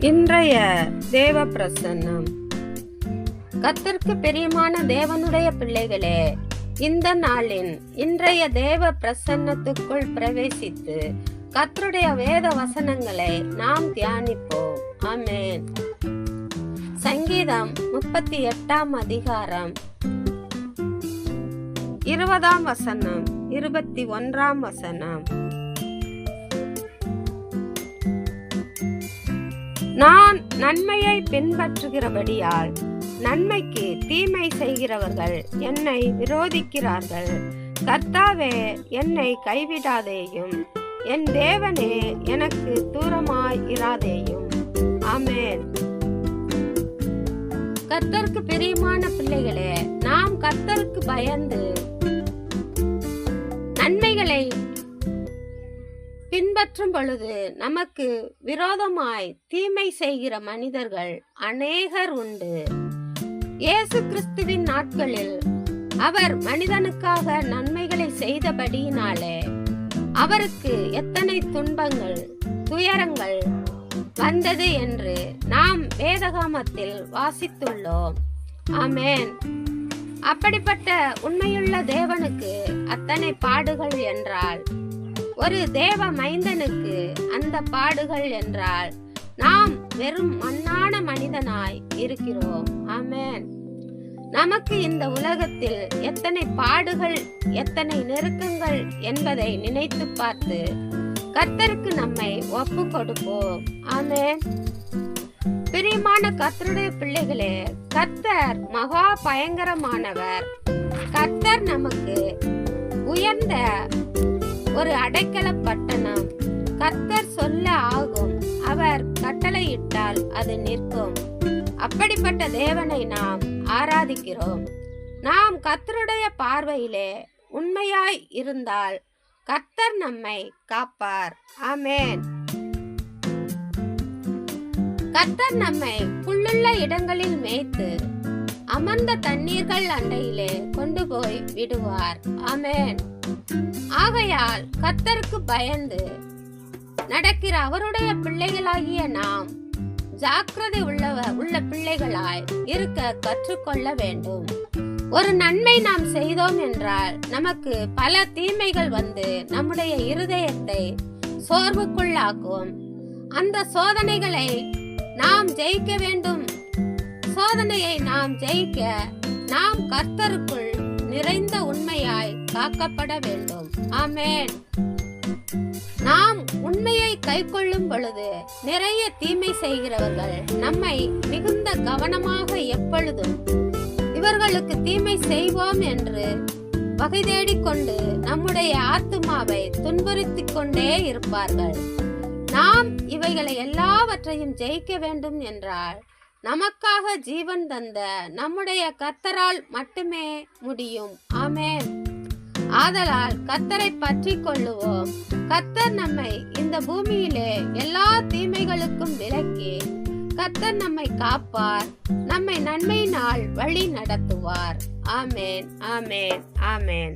இன்றைய தேவ பிரசன்னம் கத்திற்கு பிரியமான தேவனுடைய பிள்ளைகளே இந்த நாளின் இன்றைய தேவ பிரசன்னத்துக்குள் பிரவேசித்து கத்தருடைய வேத வசனங்களை நாம் தியானிப்போம். ஆமேன். சங்கீதம் முப்பத்தி எட்டாம் அதிகாரம். இருபதாம் வசனம் இருபத்தி ஒன்றாம் வசனம். நான் நன்மையை பின்பற்றுகிறபடியால் நன்மைக்கு தீமை செய்கிறவர்கள் என்னை விரோதிக்கிறார்கள். கர்த்தாவே என்னை கைவிடாதேயும் என் தேவனே எனக்கு தூரமாய் இராதேயும். ஆமென். கர்த்தருக்கு பிரியமான பிள்ளைகளே நாம் கர்த்தருக்கு பயந்து நன்மைகளை பின்பற்றும் பொழுது நமக்கு விரோதமாய் தீமை செய்கிற மனிதர்கள் அநேகர் உண்டு. இயேசு கிறிஸ்துவின் நாட்களில் அவர் மனிதனுக்காக நன்மைகளை செய்தபடியினாலே அவருக்கு எத்தனை துன்பங்கள் துயரங்கள் வந்தது என்று நாம் வேதகாமத்தில் வாசித்துள்ளோம். ஆமேன். அப்படிப்பட்ட உண்மையுள்ள தேவனுக்கு அத்தனை பாடுகள் என்றால் ஒரு தேவ மைந்தனுக்கு அந்த பாடுகள் என்றால் நாம் வெறும் மண்ணான மனிதனாய் இருக்கிறோம். ஆமேன். நமக்கு இந்த உலகத்தில் எத்தனை பாடுகள் எத்தனை நெருக்கங்கள் என்பதை நினைத்து பார்த்து கர்த்தருக்கு நம்மை ஒப்பு கொடுப்போம். ஆமேன். பிரியமான கர்த்தருடைய பிள்ளைகளே கர்த்தர் மகா பயங்கரமானவர். கர்த்தர் நமக்கு உயர்ந்த ஒரு அடைக்கல பட்டணம் கர்த்தர் சொல்ல ஆகும் அவர் கட்டளையிட்டால் அது நிற்கும். அப்படிப்பட்ட தேவனை நாம் ஆராதிக்கிறோம். நாம் கர்த்தருடைய பார்வையிலே உண்மையாய் இருந்தால் கர்த்தர் நம்மை காப்பார். ஆமேன். கர்த்தர் நம்மை புல்லுள்ள இடங்களில் மேய்த்து அமர்ந்த தண்ணீர்கள் அண்டையிலே கொண்டு போய் விடுவார். ஆமென். ஆகையால் கர்த்தருக்கு பயந்து நடக்கிற அவருடைய பிள்ளைகளாகிய நாம் ஜாக்கிரதை உள்ளவ உள்ள பிள்ளைகளாய் இருக்க கற்றுக்கொள்ள வேண்டும். ஒரு நன்மை நாம் செய்தோம் என்றால் நமக்கு பல தீமைகள் வந்து நம்முடைய இருதயத்தை சோர்வுக்குள்ளாக்கும். அந்த சோதனைகளை நாம் ஜெயிக்க வேண்டும் சோதனையை நாம் ஜெயிக்க நாம் கர்த்தருக்குள் நிறைந்த உண்மையாய் காக்கப்பட வேண்டும். ஆமேன். நாம் உண்மையை கைக்கொள்ளும் பொழுது நிறைய தீமை செய்கிறவர்கள் நம்மை மிகுந்த கவனமாக எப்பொழுதும் இவர்களுக்கு தீமை செய்வோம் என்று வகை தேடிக்கொண்டு நம்முடைய ஆத்துமாவை துன்புறுத்திக் கொண்டே இருப்பார்கள். நாம் இவைகளை எல்லாவற்றையும் ஜெயிக்க வேண்டும் என்றால் நமக்காக ஜீவன் தந்த நம்முடைய கத்தரால் மட்டுமே முடியும். ஆமே ஆதலால் கத்தரை பற்றி கொள்ளுவோம். கத்தர் நம்மை இந்த பூமியிலே எல்லா தீமைகளுக்கும் விலக்கி கத்தர் நம்மை காப்பார் நம்மை நன்மையினால் வழி நடத்துவார். ஆமேன். ஆமேன். ஆமேன்.